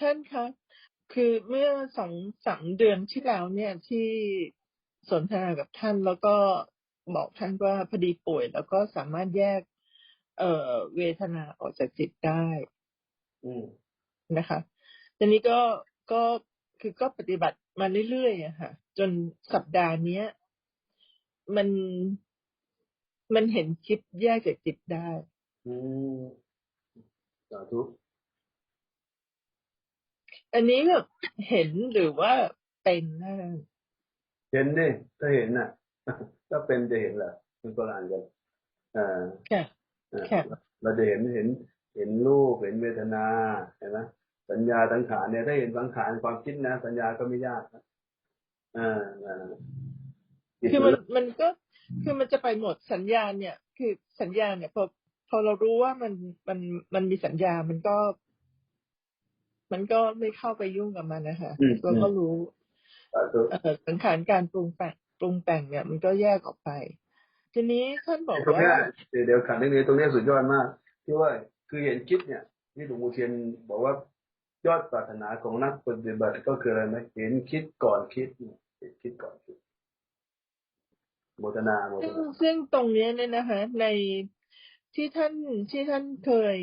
ท่านคะคือเมื่อสองสามเดือนที่แล้วเนี่ยที่สนทนากับท่านแล้วก็บอกท่านว่าพอดีป่วย แล้วก็สามารถแยก เอ่อเวทนาออกจากจิตได้อืมนะคะทีนี้ก็ก็คือก็ปฏิบัติมาเรื่อยๆอะค่ะ จนสัปดาห์เนี้ย มันมันเห็นคิดแยกจากจิตได้ อืมสาธุ อันนี้แบบเห็นหรือว่าเป็นนะเห็นดิถ้าเห็นน่ะถ้าเป็นจะเห็นแหละมันก็อ่านกันอ่าค่ะอ่าค่ะเราจะเห็นเห็นเห็นรูปเห็นเวทนาเห็นไหมสัญญาสังขารเนี่ยถ้าเห็นสังขารความคิดนะสัญญาก็ไม่ยากนะอ่าอ่าจิตคือมันมันก็คือมันจะไปหมดสัญญาณเนี่ย คือสัญญาณเนี่ยพอพอเรารู้ว่ามันมันมันมีสัญญา มันก็ มันก็ไม่เข้าไปยุ่งกับมันนะคะอืมเราก็รู้สาธุเอ่อสังขารการปรุงแต่งปรุงแต่งเนี่ย มันก็แยกออกไป ทีนี้ท่านบอกตรงว่าเนี้ยเดี๋ยวเดี๋ยวขันตรงนี้ตรงเนี้ยสุดยอดมากที่ว่าคือเห็นคิดเนี่ยที่หลวงปู่เทียนบอกว่ายอดปรารถนาของนักปฏิบัติก็คืออะไรนะเห็นคิดก่อนคิดเนี่ยเห็นคิดก่อนคิดโมทนาโมทซึ่งนาซึ่งตรงเนี้ยเนี่ยนะคะในที่ท่านที่ท่านเคย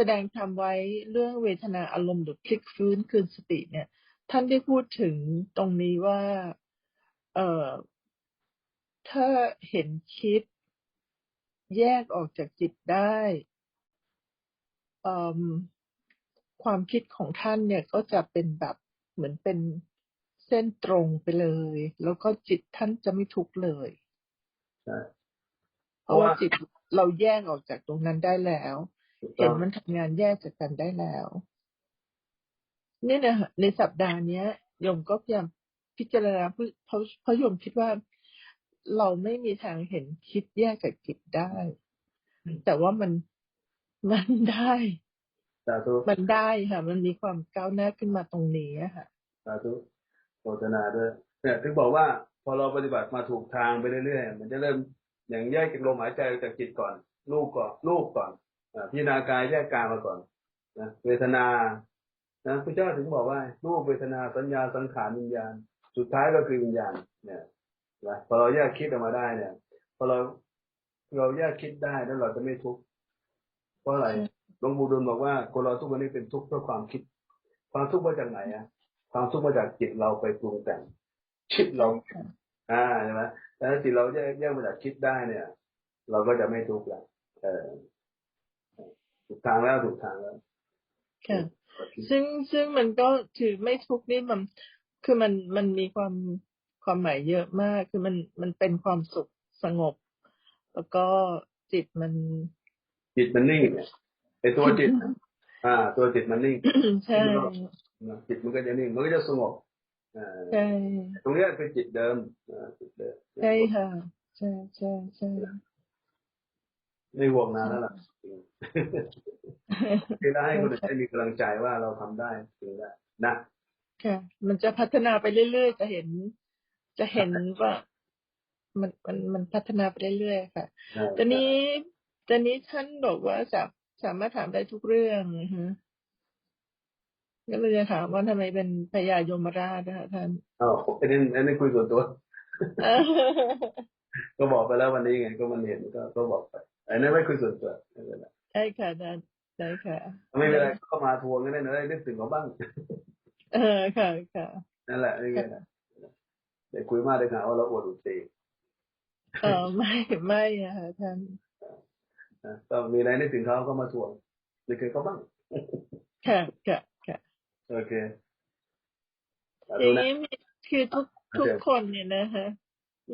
แสดงทำไว้เรื่องเวทนาอารมณ์หรือพลิกฟื้นคืนสติเนี่ย ท่านได้พูดถึงตรงนี้ว่า เอ่อ ถ้าเห็นคิด แยกออกจากจิตได้เอิ่มความคิดของท่านเนี่ยก็จะเป็นแบบเหมือนเป็นเส้นตรงไปเลย แล้วก็จิตท่านจะไม่ทุกข์เลยใช่เพราะว่าจิตเราแยกออกจากตรงนั้นได้แล้วถูกต้ เห็อนงมันทำงานแยกจากกันได้แล้ว เนี่ยนะในสัปดาห์เนี้ยโยมก็พยายามพิจารณาเพราะเพราะเพราะโยมคิดว่าเราไม่มีทางเห็นคิดแยกจากจิตได้ แต่ว่ามันมันได้สาธุมันได้ค่ะ มันมีความก้าวหน้าขึ้นมาตรงนี้อะค่ะสาธุโมทนาด้วยเนี่ยถึงบอกว่าพอเราปฏิบัติมาถูกทางไปเรื่อยๆมันจะเริ่มอย่างแยกจากลมหายใจจากจิตก่อน ลูกก่อนลูกก่อนอ่า พิจารณากายแยกกายมาก่อนนะเวทนานะพระเจ้าถึงบอกว่ารูปเวทนาสัญญาสังขารวิญญาณ สุดท้ายก็คือวิญญาณ เนี่ยนะพอเราแยกคิดออกมาได้เนี่ยพอเราเราแยกคิดได้แล้วเราจะไม่ทุกข์เพราะอะไรหลวงปู่ดูลบอกว่าคนเราทุกวันนี้เป็นทุกข์เพราะความคิด ความทุกข์มาจากไหนอะความทุกข์มาจากจิตเราไปปรุงแต่งคิดเราอ่าใช่ไหมแต่ถ้าจิตเราแยกแยกมาจากคิดได้เนี่ย เราก็จะไม่ทุกข์แล้วเออ ถูกทางแล้วถูกทางแล้วค่ะซึ่งซึ่งมันก็ถือไม่ทุกข์นี่มันคือมันมันมีความความหมายเยอะมาก คือมันมันเป็นความสุขสงบ แล้วก็จิตมัน จิตมันนิ่งเนี่ยไอตัวจิต อ่า ตัวจิตมันนิ่งใช่จิตมันก็จะนิ่งมันก็จะสงบอ่าใช่ตรงเนี้ยเป็นจิตเดิมอ่าจิตเดิมใช่ค่ะใช่ใช่ใช่ ไม่ห่วงนานแล้วล่ะที่ได้ให้คนอื่นได้มีกำลังใจว่าเราทำได้จริงได้นะค่ะ มันจะพัฒนาไปเรื่อยๆจะเห็น จะเห็นว่า มันมันมันพัฒนาไปเรื่อยๆค่ะตอนนี้ตอนนี้ท่านบอกว่าจะสามารถถามได้ทุกเรื่องนะฮะก็เลยจะถามว่าทำไมเป็นพญายมราชนะคะท่านอ๋ออันนี้อันนี้คุยส่วนตัว ก็บอกไปแล้ววันนี้ไง ก็มันเห็นก็ก็บอกไป อันนั้นไม่คุยส่วนตัวไม่เป็นไรใช่ค่ะอาจารย์ใช่ค่ะ ไม่เป็นไรเข้ามาทวงก็ได้นะได้นึกถึงเขาบ้าง เออค่ะค่ะนั่นแหละนี่ไงนะเดี๋ยวคุยมากเลยค่ะว่าเราอวดอุตรีเออไม่ไม่อะค่ะท่านนะก็มีอะไรนึกถึงเขาก็มาทวงนึกถึงเขาบ้างค่ะค่ะค่ะโอเคสาอธุย่างนะนี้มีคือทุกโอเคทุกคนเนี่ยนะฮะ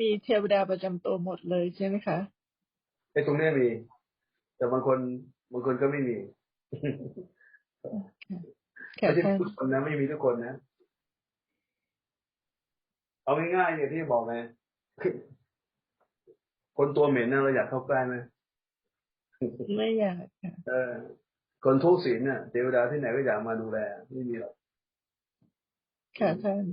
มีเทวดาประจำตัวหมดเลยใช่ไหมคะ ไอ้ตรงเนี้ยมี แต่บางคนบางคนก็ไม่มีค่ะไม่ใช่ท่านทุกคนนะไม่มีทุกคนนะเอาง่ายๆอย่างที่บอกไงคนตัวเหม็นนะเราอยากเข้าใกล้ไหมไม่อยากค่ะเออ คนทุศีลเนี่ยเทวดาที่ไหนก็อยากมาดูแลไม่มีหรอกค่ะท่าน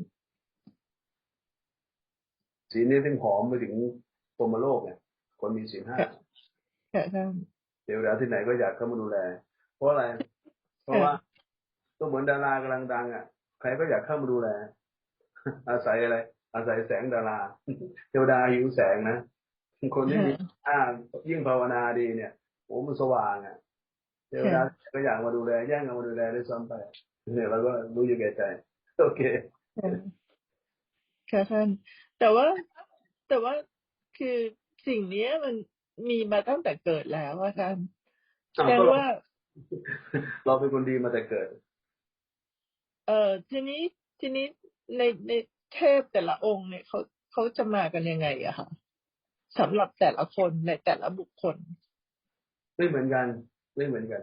ศีลนี่ถึงหอมไปถึงพรหมโลกเนี่ยคนมีศีลห้า ค่ะท่านเทวดาที่ไหนก็อยากเข้ามาดูแล เพราะอะไร เพราะว่าก็เหมือนดารากำลังดังอะ ใครก็อยากเข้ามาดูแล อาศัยอะไร อาศัยแสงดาราเทวดาหิวแสงนะ คนที่มีอ่ายิ่งภาวนาดีเนี่ยโอ้มันสว่างอะเทวดาก็อยากมาดูแลแย่งกันมาดูแลด้วยซ้ำไปเนี่ยเราก็รู้อยู่แก่ใจ โอเคค่ะท่านแต่ว่าแต่ว่าคือสิ่งเนี้ยมัน มีมาตั้งแต่เกิดแล้วอะท่านแสดงว่า เราเป็นคนดีมาแต่เกิด เออทีนี้ทีนี้ในในเทพแต่ละองค์เนี่ยเขาเขาจะมากันยังไงอะคะสำหรับแต่ละคนในแต่ละบุคคล ไม่เหมือนกัน ไม่เหมือนกัน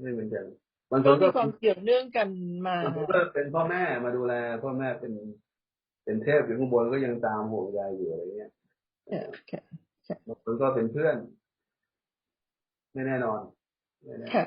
ไม่เหมือนกันบางคก็นมีก็ความเกี่ยวเนื่องกันมาบางคนก็เป็นพ่อแม่มาดูแล พ่อแม่เป็นเป็นเทพอยู่ข้างบนก็ยังตามห่วงใยอยู่อะไรเงี้ยเออค่ะ บางคนก็เป็นเพื่อน ไม่แน่นอนไม่แน่ค่ะ